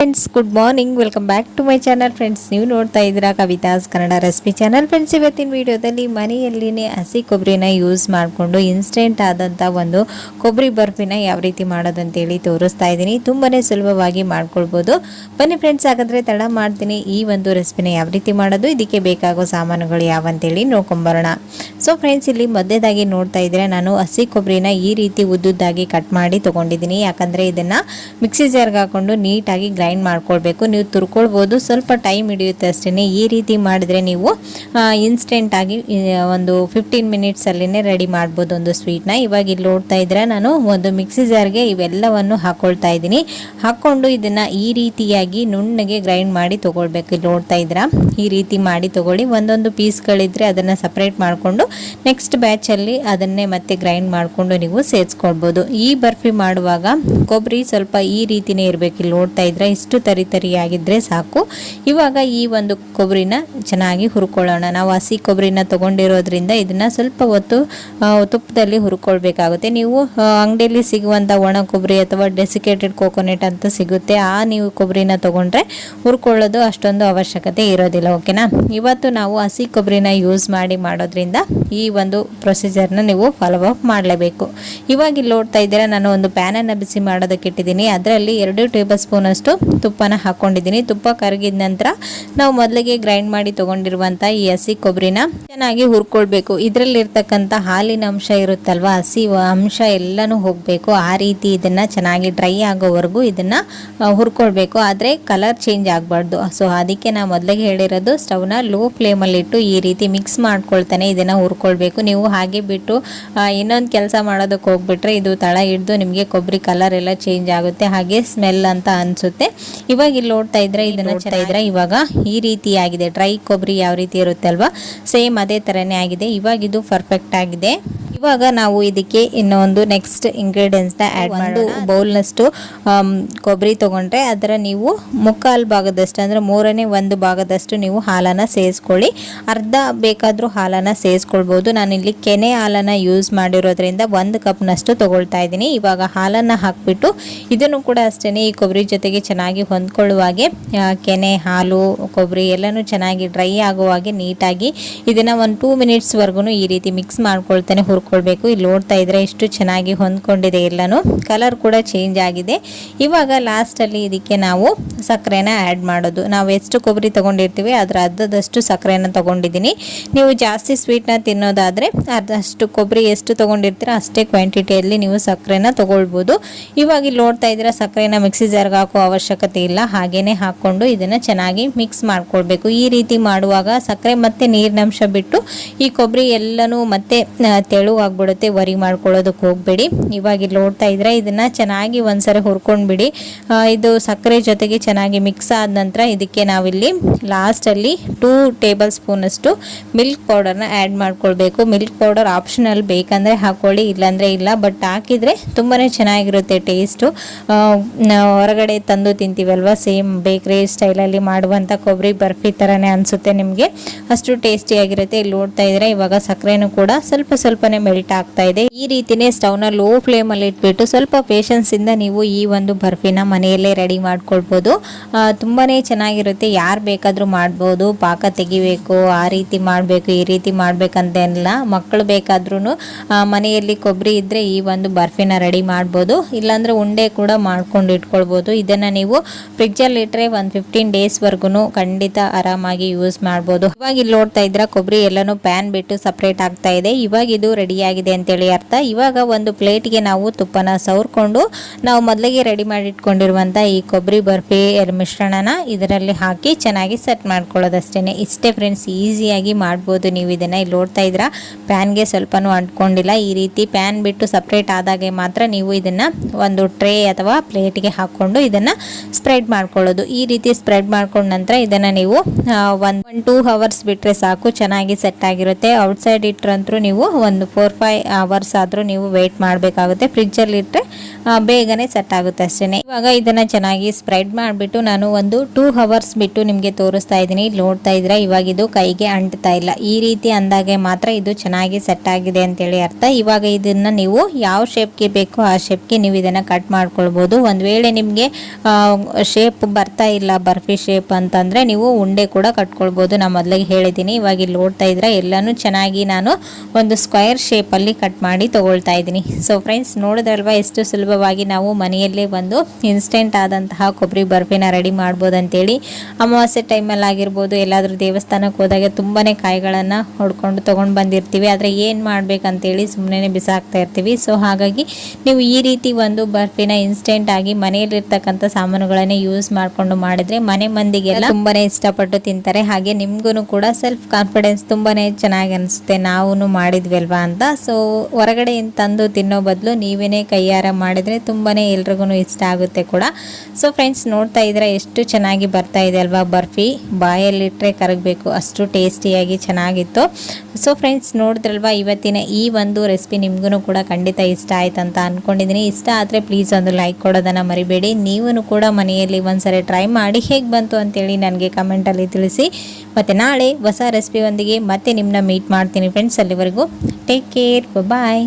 Friends good morning welcome back to my channel friends ನೀವು ನೋಡ್ತಾ ಇದ್ದೀರಾ Kavitha's Kannada recipe channel friends ಇವತ್ತಿನ ವಿಡಿಯೋದಲ್ಲಿ ಮನೆಯಲ್ಲಿನೇ ಹಸಿ ಕೊಬ್ಬರಿನ ಯೂಸ್ ಮಾಡಿಕೊಂಡು ಇನ್ಸ್ಟೆಂಟ್ ಆದಂಥ ಒಂದು ಕೊಬ್ಬರಿ ಬರ್ಫಿನ ಯಾವ ರೀತಿ ಮಾಡೋದಂತೇಳಿ ತೋರಿಸ್ತಾ ಇದ್ದೀನಿ. ತುಂಬಾ ಸುಲಭವಾಗಿ ಮಾಡ್ಕೊಳ್ಬೋದು. ಬನ್ನಿ ಫ್ರೆಂಡ್ಸ್ ಹಾಗಾದರೆ ತಡ ಮಾಡ್ತೀನಿ ಈ ಒಂದು ರೆಸಿಪಿನ ಯಾವ ರೀತಿ ಮಾಡೋದು, ಇದಕ್ಕೆ ಬೇಕಾಗೋ ಸಾಮಾನುಗಳು ಯಾವಂತೇಳಿ ನೋಡ್ಕೊಂಬರೋಣ. ಸೊ ಫ್ರೆಂಡ್ಸ್ ಇಲ್ಲಿ ಮಧ್ಯದಾಗಿ ನೋಡ್ತಾ ಇದ್ರೆ ನಾನು ಹಸಿ ಕೊಬ್ಬರಿನ ಈ ರೀತಿ ಉದ್ದುದ್ದಾಗಿ ಕಟ್ ಮಾಡಿ ತೊಗೊಂಡಿದ್ದೀನಿ. ಯಾಕಂದರೆ ಇದನ್ನು ಮಿಕ್ಸಿ ಜಾರ್ಗೆ ಹಾಕೊಂಡು ನೀಟಾಗಿ ಗ್ರೈಂಡ್ ಮಾಡ್ಕೊಳ್ಬೇಕು. ನೀವು ತುರ್ಕೊಳ್ಬೋದು. ಸ್ವಲ್ಪ ಟೈಮ್ ಹಿಡಿಯುತ್ತೆ ಅಷ್ಟೇ ಈ ರೀತಿ ಮಾಡಿದ್ರೆ ನೀವು ಇನ್ಸ್ಟೆಂಟಾಗಿ ಒಂದು ಫಿಫ್ಟೀನ್ ಮಿನಿಟ್ಸಲ್ಲಿನೇ ರೆಡಿ ಮಾಡ್ಬೋದು ಒಂದು ಸ್ವೀಟ್ನ ಇವಾಗ ಇಲ್ಲಿ ನೋಡ್ತಾ ಇದ್ರೆ ನಾನು ಒಂದು ಮಿಕ್ಸಿ ಜಾರ್ಗೆ ಇವೆಲ್ಲವನ್ನು ಹಾಕ್ಕೊಳ್ತಾ ಇದ್ದೀನಿ. ಹಾಕ್ಕೊಂಡು ಇದನ್ನು ಈ ರೀತಿಯಾಗಿ ನುಣ್ಣಗೆ ಗ್ರೈಂಡ್ ಮಾಡಿ ತೊಗೊಳ್ಬೇಕು. ಇಲ್ಲಿ ನೋಡ್ತಾ ಇದ್ದೀರಾ ಈ ರೀತಿ ಮಾಡಿ ತೊಗೊಳ್ಳಿ. ಒಂದೊಂದು ಪೀಸ್ಗಳಿದ್ರೆ ಅದನ್ನು ಸಪ್ರೇಟ್ ಮಾಡಿಕೊಂಡು ನೆಕ್ಸ್ಟ್ ಬ್ಯಾಚಲ್ಲಿ ಅದನ್ನೇ ಮತ್ತೆ ಗ್ರೈಂಡ್ ಮಾಡಿಕೊಂಡು ನೀವು ಸೇರಿಸ್ಕೊಳ್ಬೋದು. ಈ ಬರ್ಫಿ ಮಾಡುವಾಗ ಕೊಬ್ಬರಿ ಸ್ವಲ್ಪ ಈ ರೀತಿಯೇ ಇರಬೇಕು. ಇಲ್ಲಿ ನೋಡ್ತಾ ಇದ್ರೆ? ಇಷ್ಟು ತರಿ ತರಿಯಾಗಿದ್ದರೆ ಸಾಕು. ಇವಾಗ ಈ ಒಂದು ಕೊಬ್ಬರಿನ ಚೆನ್ನಾಗಿ ಹುರ್ಕೊಳ್ಳೋಣ. ನಾವು ಹಸಿ ಕೊಬ್ಬರಿನ ತೊಗೊಂಡಿರೋದ್ರಿಂದ ಇದನ್ನು ಸ್ವಲ್ಪ ಹೊತ್ತು ತುಪ್ಪದಲ್ಲಿ ಹುರ್ಕೊಳ್ಬೇಕಾಗುತ್ತೆ. ನೀವು ಅಂಗಡಿಯಲ್ಲಿ ಸಿಗುವಂಥ ಒಣ ಕೊಬ್ಬರಿ ಅಥವಾ ಡೆಸಿಕೇಟೆಡ್ ಕೋಕೋನೆಟ್ ಅಂತ ಸಿಗುತ್ತೆ. ಆ ನೀವು ಕೊಬ್ಬರಿನ ತೊಗೊಂಡ್ರೆ ಹುರ್ಕೊಳ್ಳೋದು ಅಷ್ಟೊಂದು ಅವಶ್ಯಕತೆ ಇರೋದಿಲ್ಲ ಓಕೆನಾ ಇವತ್ತು ನಾವು ಹಸಿ ಕೊಬ್ಬರಿನ ಯೂಸ್ ಮಾಡಿ ಮಾಡೋದ್ರಿಂದ ಈ ಒಂದು ಪ್ರೊಸೀಜರ್ನ ನೀವು ಫಾಲೋ ಅಪ್ ಮಾಡಲೇಬೇಕು. ಇವಾಗ ಇಲ್ಲಿ ನೋಡ್ತಾ ಇದ್ದೀರ, ನಾನು ಒಂದು ಪ್ಯಾನನ್ನು ಬಿಸಿ ಮಾಡೋದಕ್ಕೆ ಇಟ್ಟಿದ್ದೀನಿ. ಅದರಲ್ಲಿ ಎರಡು ಟೇಬಲ್ ಸ್ಪೂನಷ್ಟು ತುಪ್ಪನ ಹಾಕ್ಕೊಂಡಿದ್ದೀನಿ ತುಪ್ಪ ಕರಗಿದ ನಂತರ ನಾವು ಮೊದಲಿಗೆ ಗ್ರೈಂಡ್ ಮಾಡಿ ತೊಗೊಂಡಿರುವಂಥ ಈ ಹಸಿ ಕೊಬ್ಬರಿನ ಚೆನ್ನಾಗಿ ಹುರ್ಕೊಳ್ಬೇಕು. ಇದರಲ್ಲಿರ್ತಕ್ಕಂಥ ಹಾಲಿನ ಅಂಶ ಇರುತ್ತಲ್ವ, ಹಸಿ ಅಂಶ ಎಲ್ಲನೂ ಹೋಗಬೇಕು. ಆ ರೀತಿ ಇದನ್ನು ಚೆನ್ನಾಗಿ ಡ್ರೈ ಆಗೋವರೆಗೂ ಇದನ್ನು ಹುರ್ಕೊಳ್ಬೇಕು. ಆದರೆ ಕಲರ್ ಚೇಂಜ್ ಆಗಬಾರ್ದು. ಸೊ ಅದಕ್ಕೆ ನಾನು ಮೊದಲಿಗೆ ಹೇಳಿರೋದು ಸ್ಟವ್ನ ಲೋ ಫ್ಲೇಮಲ್ಲಿಟ್ಟು ಈ ರೀತಿ ಮಿಕ್ಸ್ ಮಾಡ್ಕೊಳ್ತಾನೆ. ಇದನ್ನು ಹುರ್ಕೊಳ್ಬೇಕು ನೀವು ಹಾಗೆ ಬಿಟ್ಟು ಇನ್ನೊಂದು ಕೆಲಸ ಮಾಡೋದಕ್ಕೆ ಹೋಗ್ಬಿಟ್ರೆ ಇದು ತಳ ಹಿಡಿದು ನಿಮಗೆ ಕೊಬ್ಬರಿ ಕಲರ್ ಎಲ್ಲ ಚೇಂಜ್ ಆಗುತ್ತೆ. ಹಾಗೆ ಸ್ಮೆಲ್ ಅಂತ ಅನಿಸುತ್ತೆ. ಇವಾಗ ಇಲ್ಲಿ ನೋಡ್ತಾ ಇದ್ರೆ ಇದನ್ನು ನೋಡ್ತಾ ಇದ್ರೆ ಇವಾಗ ಈ ರೀತಿ ಆಗಿದೆ. ಡ್ರೈ ಕೊಬ್ಬರಿ ಯಾವ ರೀತಿ ಇರುತ್ತೆ ಅಲ್ವಾ ಸೇಮ್ ಅದೇ ಥರನೇ ಆಗಿದೆ. ಇವಾಗ ಇದು ಪರ್ಫೆಕ್ಟ್ ಆಗಿದೆ. ಇವಾಗ ನಾವು ಇದಕ್ಕೆ ಇನ್ನೊಂದು ನೆಕ್ಸ್ಟ್ ಇಂಗ್ರೀಡಿಯೆಂಟ್ಸ್ನ ಆ್ಯಡ್ ಒಂದು ಬೌಲ್ನಷ್ಟು ಕೊಬ್ಬರಿ ತೊಗೊಂಡ್ರೆ ಅದರ ನೀವು ಮುಕ್ಕಾಲು ಭಾಗದಷ್ಟು ಅಂದರೆ ಮೂರನೇ ಒಂದು ಭಾಗದಷ್ಟು ನೀವು ಹಾಲನ್ನು ಸೇರಿಸ್ಕೊಳ್ಳಿ ಅರ್ಧ ಬೇಕಾದರೂ ಹಾಲನ್ನು ಸೇರಿಸ್ಕೊಳ್ಬೋದು ನಾನಿಲ್ಲಿ ಕೆನೆ ಹಾಲನ್ನು ಯೂಸ್ ಮಾಡಿರೋದ್ರಿಂದ ಒಂದು ಕಪ್ನಷ್ಟು ತೊಗೊಳ್ತಾ ಇದ್ದೀನಿ. ಇವಾಗ ಹಾಲನ್ನು ಹಾಕಿಬಿಟ್ಟು ಇದನ್ನು ಕೂಡ ಅಷ್ಟೇ ಈ ಕೊಬ್ಬರಿ ಜೊತೆಗೆ ಚೆನ್ನಾಗಿ ಹೊಂದ್ಕೊಳ್ಳುವಾಗೆ ಕೆನೆ ಹಾಲು ಕೊಬ್ಬರಿ ಎಲ್ಲನೂ ಚೆನ್ನಾಗಿ ಡ್ರೈ ಆಗುವ ಹಾಗೆ ನೀಟಾಗಿ ಇದನ್ನು ಒಂದು ಟೂ ಮಿನಿಟ್ಸ್ವರೆಗೂ ಈ ರೀತಿ ಮಿಕ್ಸ್ ಮಾಡ್ಕೊಳ್ತಾನೆ ಹುರ್ಕೊಳ್ಬೇಕು ಇಲ್ಲಿ ನೋಡ್ತಾ ಇದ್ರೆ ಎಷ್ಟು ಚೆನ್ನಾಗಿ ಹೊಂದ್ಕೊಂಡಿದೆ ಎಲ್ಲನೂ. ಕಲರ್ ಕೂಡ ಚೇಂಜ್ ಆಗಿದೆ. ಇವಾಗ ಲಾಸ್ಟಲ್ಲಿ ಇದಕ್ಕೆ ನಾವು ಸಕ್ಕರೆನ ಆ್ಯಡ್ ಮಾಡೋದು. ನಾವು ಎಷ್ಟು ಕೊಬ್ಬರಿ ತೊಗೊಂಡಿರ್ತೀವಿ ಅದರ ಅರ್ಧದಷ್ಟು ಸಕ್ಕರೆನ ತೊಗೊಂಡಿದ್ದೀನಿ. ನೀವು ಜಾಸ್ತಿ ಸ್ವೀಟ್ನ ತಿನ್ನೋದಾದರೆ ಅರ್ಧಷ್ಟು ಕೊಬ್ಬರಿ ಎಷ್ಟು ತೊಗೊಂಡಿರ್ತೀರ ಅಷ್ಟೇ ಕ್ವಾಂಟಿಟಿಯಲ್ಲಿ ನೀವು ಸಕ್ಕರೆನ ತೊಗೊಳ್ಬೋದು. ಇವಾಗ ಇಲ್ಲಿ ನೋಡ್ತಾ ಇದ್ದೀರಾ ಸಕ್ಕರೆನ ಮಿಕ್ಸಿ ಜಾರ್ಗೆ ಹಾಕೋ ಅವಶ್ಯಕತೆ ಇಲ್ಲ. ಹಾಗೇನೆ ಹಾಕ್ಕೊಂಡು ಇದನ್ನು ಚೆನ್ನಾಗಿ ಮಿಕ್ಸ್ ಮಾಡ್ಕೊಳ್ಬೇಕು. ಈ ರೀತಿ ಮಾಡುವಾಗ ಸಕ್ಕರೆ ಮತ್ತೆ ನೀರಿನಂಶ ಬಿಟ್ಟು ಈ ಕೊಬ್ಬರಿ ಎಲ್ಲನೂ ಮತ್ತೆ ಆ, ತೆಳುವಾಗ್ಬಿಡುತ್ತೆ ವರಿ ಮಾಡ್ಕೊಳ್ಳೋದಕ್ಕೆ ಹೋಗಬೇಡಿ. ಇವಾಗ ಇಲ್ಲಿ ನೋಡ್ತಾ ಇದ್ರೆ ಇದನ್ನ ಚೆನ್ನಾಗಿ ಒಂದ್ಸರಿ ಹುರ್ಕೊಂಡ್ಬಿಡಿ. ಇದು ಸಕ್ಕರೆ ಜೊತೆಗೆ ಚೆನ್ನಾಗಿ ಮಿಕ್ಸ್ ಆದ ನಂತರ ಇದಕ್ಕೆ ನಾವಿಲ್ಲಿ ಲಾಸ್ಟಲ್ಲಿ ಟೂ ಟೇಬಲ್ ಸ್ಪೂನಷ್ಟು ಮಿಲ್ಕ್ ಪೌಡರ್ನ ಆ್ಯಡ್ ಮಾಡ್ಕೊಳ್ಬೇಕು. ಮಿಲ್ಕ್ ಪೌಡರ್ ಆಪ್ಷನಲ್ ಬೇಕಂದರೆ ಹಾಕೊಳ್ಳಿ, ಇಲ್ಲಾಂದರೆ ಇಲ್ಲ. ಬಟ್ ಹಾಕಿದರೆ ತುಂಬಾ ಚೆನ್ನಾಗಿರುತ್ತೆ ಟೇಸ್ಟು ಹೊರಗಡೆ ತಂದು ತಿಂತೀವಲ್ವ? ಸೇಮ್ ಬೇಕ್ರಿ ಸ್ಟೈಲಲ್ಲಿ ಮಾಡುವಂಥ ಕೊಬ್ಬರಿ ಬರ್ಫಿ ಥರನೇ ಅನಿಸುತ್ತೆ ನಿಮಗೆ. ಅಷ್ಟು ಟೇಸ್ಟಿಯಾಗಿರುತ್ತೆ ಇಲ್ಲಿ ನೋಡ್ತಾ ಇದ್ರೆ ಇವಾಗ ಸಕ್ಕರೆನೂ ಕೂಡ ಸ್ವಲ್ಪ ಸ್ವಲ್ಪನೇ ಮೆಲ್ಟ್ ಆಗ್ತಾ ಇದೆ. ಈ ರೀತಿನೇ ಸ್ಟವ್ನ ಲೋ ಫ್ಲೇಮಲ್ಲಿ ಇಟ್ಬಿಟ್ಟು ಸ್ವಲ್ಪ ಪೇಷನ್ಸ್ ಇಂದ ನೀವು ಈ ಒಂದು ಬರ್ಫಿನ ಮನೆಯಲ್ಲೇ ರೆಡಿ ಮಾಡ್ಕೊಳ್ಬೋದು. ತುಂಬಾನೇ ಚೆನ್ನಾಗಿರುತ್ತೆ. ಯಾರು ಬೇಕಾದರೂ ಮಾಡ್ಬೋದು. ಪಾಕ ತೆಗಿಬೇಕು, ಆ ರೀತಿ ಮಾಡಬೇಕು, ಈ ರೀತಿ ಮಾಡ್ಬೇಕಂತೆಲ್ಲ ಮಕ್ಕಳು ಬೇಕಾದ್ರೂ ಮನೆಯಲ್ಲಿ ಕೊಬ್ಬರಿ ಇದ್ದರೆ ಈ ಒಂದು ಬರ್ಫಿನ ರೆಡಿ ಮಾಡ್ಬೋದು. ಇಲ್ಲಾಂದ್ರೆ ಉಂಡೆ ಕೂಡ ಮಾಡ್ಕೊಂಡು ಇಟ್ಕೊಳ್ಬೋದು. ಇದನ್ನು ನೀವು ಫ್ರಿಡ್ಜಲ್ಲಿ ಇಟ್ಟರೆ ಒಂದು ಫಿಫ್ಟೀನ್ ಡೇಸ್ವರೆಗೂ ಖಂಡಿತ ಆರಾಮಾಗಿ ಯೂಸ್ ಮಾಡ್ಬೋದು. ಇವಾಗ ಇಲ್ಲಿ ನೋಡ್ತಾ ಇದ್ರೆ ಕೊಬ್ಬರಿ ಎಲ್ಲನೂ ಪ್ಯಾನ್ ಬಿಟ್ಟು ಸಪ್ರೇಟ್ ಆಗ್ತಾ ಇದೆ. ಇವಾಗ ಇದು ರೆಡಿ ಆಗಿದೆ ಅಂತೇಳಿ ಅರ್ಥ. ಇವಾಗ ಒಂದು ಪ್ಲೇಟ್ಗೆ ನಾವು ತುಪ್ಪನ ಸವರ್ಕೊಂಡು ನಾವು ಮೊದಲಿಗೆ ರೆಡಿ ಮಾಡಿ ಇಟ್ಕೊಂಡಿರುವಂಥ ಈ ಕೊಬ್ಬರಿ ಬರ್ಫಿ ಮಿಶ್ರಣನ ಇದರಲ್ಲಿ ಹಾಕಿ ಚೆನ್ನಾಗಿ ಸೆಟ್ ಮಾಡ್ಕೊಳ್ಳೋದಷ್ಟೇ ಇಷ್ಟೇ ಫ್ರೆಂಡ್ಸ್, ಈಸಿಯಾಗಿ ಮಾಡ್ಬೋದು. ನೀವು ಇದನ್ನು ಇಲ್ಲಿ ನೋಡ್ತಾ ಇದ್ರ ಪ್ಯಾನ್ಗೆ ಸ್ವಲ್ಪನೂ ಅಂಟ್ಕೊಂಡಿಲ್ಲ. ಈ ರೀತಿ ಪ್ಯಾನ್ ಬಿಟ್ಟು ಸಪ್ರೇಟ್ ಆದಾಗೆ ಮಾತ್ರ ನೀವು ಇದನ್ನು ಒಂದು ಟ್ರೇ ಅಥವಾ ಪ್ಲೇಟ್ಗೆ ಹಾಕ್ಕೊಂಡು ಇದನ್ನು ಸ್ಪ್ರೆಡ್ ಮಾಡ್ಕೊಳ್ಳೋದು. ಈ ರೀತಿ ಸ್ಪ್ರೆಡ್ ಮಾಡ್ಕೊಂಡ ನಂತರ ಇದನ್ನು ನೀವು ಒಂದು ಒನ್ ಟೂ ಅವರ್ಸ್ ಬಿಟ್ಟರೆ ಸಾಕು. ಚೆನ್ನಾಗಿ ಸೆಟ್ ಆಗಿರುತ್ತೆ. ಔಟ್ಸೈಡ್ ಇಟ್ಟರಂತೂ ನೀವು ಒಂದು ಫೋರ್ ಫೈವ್ ಅವರ್ಸ್ ಆದರೂ ನೀವು ವೆಯ್ಟ್ ಮಾಡಬೇಕಾಗುತ್ತೆ. ಫ್ರಿಜ್ಜಲ್ಲಿ ಇಟ್ಟರೆ ಬೇಗನೆ ಸೆಟ್ ಆಗುತ್ತೆ ಅಷ್ಟೇ ಇವಾಗ ಇದನ್ನು ಚೆನ್ನಾಗಿ ಸ್ಪ್ರೆಡ್ ಮಾಡಿಬಿಟ್ಟು ನಾನು ಒಂದು ಟೂ ಅವರ್ಸ್ ಬಿಟ್ಟು ನಿಮಗೆ ತೋರಿಸ್ತಾ ಇದ್ದೀನಿ. ನೋಡ್ತಾ ಇದ್ರೆ ಇವಾಗ ಇದು ಕೈಗೆ ಅಂಟ್ತಾ ಇಲ್ಲ. ಈ ರೀತಿ ಅಂದಾಗೆ ಮಾತ್ರ ಇದು ಚೆನ್ನಾಗಿ ಸೆಟ್ ಆಗಿದೆ ಅಂತೇಳಿ ಅರ್ಥ. ಇವಾಗ ಇದನ್ನು ನೀವು ಯಾವ ಶೇಪ್ಗೆ ಬೇಕೋ ಆ ಶೇಪ್ಗೆ ನೀವು ಇದನ್ನು ಕಟ್ ಮಾಡ್ಕೊಳ್ಬೋದು. ಒಂದು ವೇಳೆ ನಿಮಗೆ ಶೇಪ್ ಬರ್ತಾ ಇಲ್ಲ, ಬರ್ಫಿ ಶೇಪ್ ಅಂತಂದರೆ ನೀವು ಉಂಡೆ ಕೂಡ ಕಟ್ಕೊಳ್ಬೋದು. ನಾನು ಮೊದಲಿಗೆ ಹೇಳಿದ್ದೀನಿ. ಇವಾಗ ಇಲ್ಲಿ ನೋಡ್ತಾ ಇದ್ರೆ ಎಲ್ಲನೂ ಚೆನ್ನಾಗಿ ನಾನು ಒಂದು ಸ್ಕ್ವೇರ್ ಶೇಪಲ್ಲಿ ಕಟ್ ಮಾಡಿ ತಗೊಳ್ತಾ ಇದ್ದೀನಿ. ಸೊ ಫ್ರೆಂಡ್ಸ್ ನೋಡಿದ್ರಲ್ವಾ ಎಷ್ಟು ಸುಲಭವಾಗಿ ನಾವು ಮನೆಯಲ್ಲೇ ಒಂದು ಇನ್ಸ್ಟೆಂಟ್ ಆದಂತಹ ಕೊಬ್ಬರಿ ಬರ್ಫಿನ ರೆಡಿ ಮಾಡ್ಬೋದು ಅಂತೇಳಿ ಅಮಾವಾಸ್ಯೆ ಟೈಮಲ್ಲಿ ಆಗಿರ್ಬೋದು ಎಲ್ಲಾದರೂ ದೇವಸ್ಥಾನಕ್ಕೆ ಹೋದಾಗ ತುಂಬಾ ಕಾಯಿಗಳನ್ನು ಹೊಡ್ಕೊಂಡು ತೊಗೊಂಡು ಬಂದಿರ್ತೀವಿ. ಆದರೆ ಏನು ಮಾಡಬೇಕಂತೇಳಿ ಸುಮ್ಮನೆ ಬಿಸಾಕ್ತಾ ಇರ್ತೀವಿ. ಸೊ ಹಾಗಾಗಿ ನೀವು ಈ ರೀತಿ ಒಂದು ಬರ್ಫಿನ ಇನ್ಸ್ಟೆಂಟ್ ಆಗಿ ಮನೆಯಲ್ಲಿರ್ತಕ್ಕಂಥ ಸಾಮಾನುಗಳನ್ನೇ ಯೂಸ್ ಮಾಡಿಕೊಂಡು ಮಾಡಿದರೆ ಮನೆ ಮಂದಿಗೆಲ್ಲ ತುಂಬಾನೇ ಇಷ್ಟಪಟ್ಟು ತಿಂತಾರೆ. ಹಾಗೆ ನಿಮಗೂ ಕೂಡ ಸೆಲ್ಫ್ ಕಾನ್ಫಿಡೆನ್ಸ್ ತುಂಬಾನೇ ಚೆನ್ನಾಗಿ ಅನಿಸುತ್ತೆ. ನಾವು ಮಾಡಿದ್ವಿ ಅಲ್ವಾ ಅಂತ. ಸೊ ಹೊರಗಡೆ ತಂದು ತಿನ್ನೋ ಬದಲು ನೀವೇನೇ ಕೈಯಾರ ಮಾಡಿದ್ರೆ ತುಂಬಾ ಎಲ್ರಿಗೂ ಇಷ್ಟ ಆಗುತ್ತೆ ಕೂಡ. ಸೊ ಫ್ರೆಂಡ್ಸ್ ನೋಡ್ತಾ ಇದ್ರೆ ಎಷ್ಟು ಚೆನ್ನಾಗಿ ಬರ್ತಾ ಇದೆ ಅಲ್ವಾ ಬರ್ಫಿ? ಬಾಯಲ್ಲಿಟ್ಟರೆ ಕರಗಬೇಕು, ಅಷ್ಟು ಟೇಸ್ಟಿಯಾಗಿ ಚೆನ್ನಾಗಿತ್ತು. ಸೊ ಫ್ರೆಂಡ್ಸ್ ನೋಡಿದ್ರಲ್ವಾ, ಇವತ್ತಿನ ಈ ಒಂದು ರೆಸಿಪಿ ನಿಮ್ಗೂ ಕೂಡ ಖಂಡಿತ ಇಷ್ಟ ಆಯ್ತು ಅಂತ ಅಂದ್ಕೊಂಡಿದ್ದೀನಿ ಇಷ್ಟ ಆದರೆ ಪ್ಲೀಸ್ ಒಂದು ಲೈಕ್ ಕೊಡೋದನ್ನು ಮರಿಬೇಡಿ. ನೀವೂ ಕೂಡ ಮನೆಯಲ್ಲಿ ಒಂದ್ಸರಿ ಟ್ರೈ ಮಾಡಿ ಹೇಗೆ ಬಂತು ಅಂತೇಳಿ ನನಗೆ ಕಮೆಂಟಲ್ಲಿ ತಿಳಿಸಿ. ಮತ್ತು ನಾಳೆ ಹೊಸ ರೆಸಿಪಿ ಒಂದಿಗೆ ಮತ್ತೆ ನಿಮ್ಮನ್ನ ಮೀಟ್ ಮಾಡ್ತೀನಿ ಫ್ರೆಂಡ್ಸ್ ಅಲ್ಲಿವರೆಗೂ. Take care bye